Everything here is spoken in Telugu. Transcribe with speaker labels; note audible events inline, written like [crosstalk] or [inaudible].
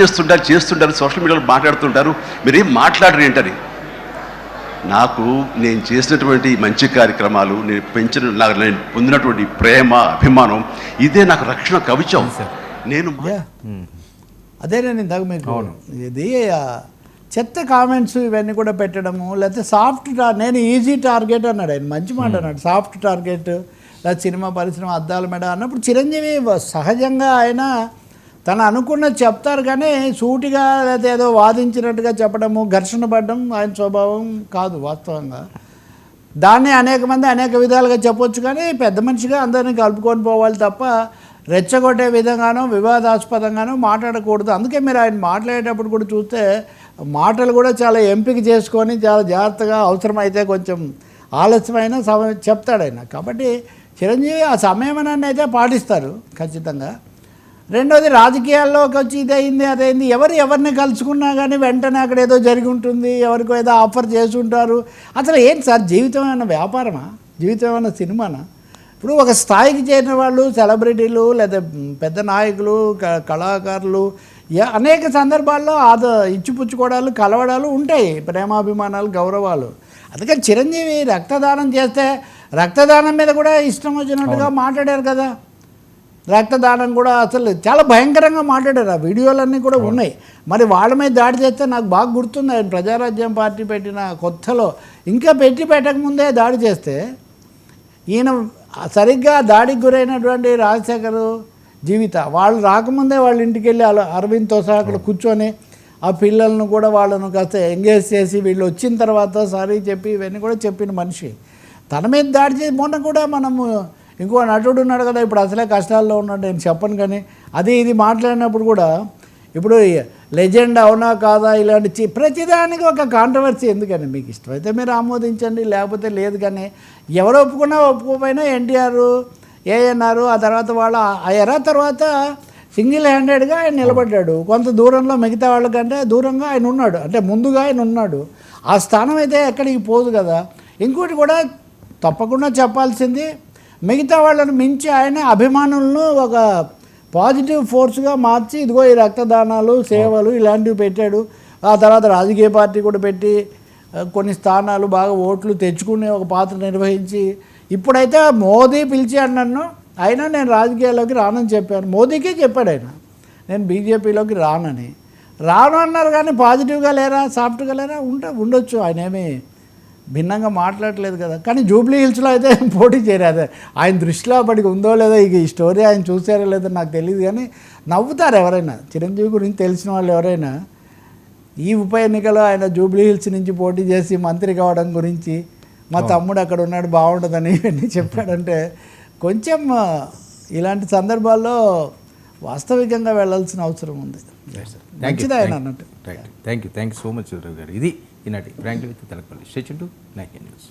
Speaker 1: చేస్తుంటారు చేస్తుంటారు సోషల్ మీడియాలో మాట్లాడుతుంటారు. మీరేం మాట్లాడరు ఏంటని? నాకు నేను చేసినటువంటి మంచి కార్యక్రమాలు నేను పెంచిన నాకు నేను పొందినటువంటి ప్రేమ అభిమానం ఇదే నాకు రక్షణ కవచం. నేను
Speaker 2: అదే నేను ఇందాక మీకు ఇది చెత్త కామెంట్స్ ఇవన్నీ కూడా పెట్టడము లేకపోతే సాఫ్ట్ నేను ఈజీ టార్గెట్ అన్నాడు ఆయన మంచి మాట అన్నాడు. సాఫ్ట్ టార్గెట్ లేదా సినిమా పరిశ్రమ అద్దాల మేడ అన్నప్పుడు చిరంజీవి సహజంగా ఆయన తను అనుకున్నది చెప్తారు కానీ సూటిగా లేకపోతే ఏదో వాదించినట్టుగా చెప్పడము ఘర్షణ పడడం ఆయన స్వభావం కాదు వాస్తవంగా. దాన్ని అనేక మంది అనేక విధాలుగా చెప్పొచ్చు కానీ పెద్ద మనిషిగా అందరినీ కలుపుకొని పోవాలి తప్ప రెచ్చగొట్టే విధంగానో వివాదాస్పదంగానో మాట్లాడకూడదు. అందుకే మీరు ఆయన మాట్లాడేటప్పుడు కూడా చూస్తే మాటలు కూడా చాలా ఎంపిక చేసుకొని చాలా జాగ్రత్తగా అవసరమైతే కొంచెం ఆలస్యమైన సమయం చెప్తాడు ఆయన. కాబట్టి చిరంజీవి ఆ సంయమనాన్ని అయితే పాటిస్తారు ఖచ్చితంగా. రెండోది రాజకీయాల్లోకి వచ్చి ఇదైంది అదైంది ఎవరు ఎవరిని కలుసుకున్నా కానీ వెంటనే అక్కడ ఏదో జరిగి ఉంటుంది ఎవరికో ఏదో ఆఫర్ చేసి ఉంటారు. అసలు ఏంటి సార్ జీవితం ఏమైనా వ్యాపారమా? జీవితం ఏమైనా సినిమానా? ఇప్పుడు ఒక స్థాయికి చేరిన వాళ్ళు సెలబ్రిటీలు లేదా పెద్ద నాయకులు క- కళాకారులు అనేక సందర్భాల్లో ఆద ఇచ్చిపుచ్చుకోవడాలు కలవడాలు ఉంటాయి ప్రేమాభిమానాలు గౌరవాలు. అందుకని చిరంజీవి రక్తదానం చేస్తే రక్తదానం మీద కూడా ఇష్టం వచ్చినట్టుగా మాట్లాడారు కదా. రక్తదానం కూడా అసలు చాలా భయంకరంగా మాట్లాడారు. ఆ వీడియోలన్నీ కూడా ఉన్నాయి. మరి వాళ్ళ మీద దాడి చేస్తే నాకు బాగా గుర్తుంది. ఆయన ప్రజారాజ్యం పార్టీ పెట్టిన కొత్తలో ఇంకా పెట్టి పెట్టకముందే దాడి చేస్తే ఈయన సరిగ్గా దాడికి గురైనటువంటి రాజశేఖర్ జీవిత వాళ్ళు రాకముందే వాళ్ళ ఇంటికి వెళ్ళి అలా అరవింద్తో సహా అక్కడ కూర్చొని ఆ పిల్లలను కూడా వాళ్ళను కాస్త ఎంగేజ్ చేసి వీళ్ళు వచ్చిన తర్వాత సారీ చెప్పి ఇవన్నీ కూడా చెప్పిన మనిషి. తన మీద దాడి చేసి మొన్న కూడా మనము ఇంకో నటుడు ఉన్నాడు కదా ఇప్పుడు అసలే కష్టాల్లో ఉన్నాడు నేను చెప్పను కానీ అది ఇది మాట్లాడినప్పుడు కూడా ఇప్పుడు లెజెండ్ అవునా కాదా ఇలాంటి ప్రతిదానికి ఒక కాంట్రవర్సీ ఎందుకని మీకు ఇష్టమైతే మీరు ఆమోదించండి లేకపోతే లేదు కానీ ఎవరు ఒప్పుకున్నా ఒప్పుకోపోయినా ఎన్టీఆర్ ఏఎన్ఆర్ ఆ తర్వాత వాళ్ళ ఆ ఎరా తర్వాత సింగిల్ హ్యాండెడ్గా ఆయన నిలబడ్డాడు. కొంత దూరంలో మిగతా వాళ్ళకంటే దూరంగా ఆయన ఉన్నాడు. అంటే ముందుగా ఆయన ఉన్నాడు. ఆ స్థానం అయితే ఎక్కడికి పోదు కదా. ఇంకోటి కూడా తప్పకుండా చెప్పాల్సింది మిగతా వాళ్ళని మించి ఆయన అభిమానులను ఒక పాజిటివ్ ఫోర్స్గా మార్చి ఇదిగో ఈ రక్తదానాలు సేవలు ఇలాంటివి పెట్టాడు. ఆ తర్వాత రాజకీయ పార్టీ కూడా పెట్టి కొన్ని స్థానాలు బాగా ఓట్లు తెచ్చుకునే ఒక పాత్ర నిర్వహించి ఇప్పుడైతే మోదీ పిలిచి నన్ను అయినా నేను రాజకీయాల్లోకి రానని చెప్పాను. మోదీకే చెప్పాడు ఆయన. నేను బీజేపీలోకి రానని. రాను అన్నారు కానీ పాజిటివ్గా లేరా సాఫ్ట్గా లేరా ఉంట ఉండొచ్చు. ఆయన ఏమీ భిన్నంగా మాట్లాడలేదు కదా. కానీ జూబ్లీ హిల్స్లో అయితే [laughs] పోటీ చేయలేదు ఆయన దృష్టిలో అప్పటికి ఉందో లేదో ఇక ఈ స్టోరీ ఆయన చూసారో లేదో నాకు తెలియదు కానీ నవ్వుతారు ఎవరైనా. చిరంజీవి గురించి తెలిసిన వాళ్ళు ఎవరైనా ఈ ఉప ఎన్నికలో ఆయన జూబ్లీ హిల్స్ నుంచి పోటీ చేసి మంత్రి కావడం గురించి మా తమ్ముడు అక్కడ ఉన్నాడు బాగుంటుందని ఇవన్నీ చెప్పాడంటే కొంచెం ఇలాంటి సందర్భాల్లో వాస్తవికంగా వెళ్ళాల్సిన అవసరం ఉంది. మంచిది ఆయన అన్నట్టు.
Speaker 3: Right thank you thank you so much గారు. ఇది ఈనాటి ఫ్రాంక్లీ విత్ తెలపల్లి స్టేషన్ టు నైక్ న్యూస్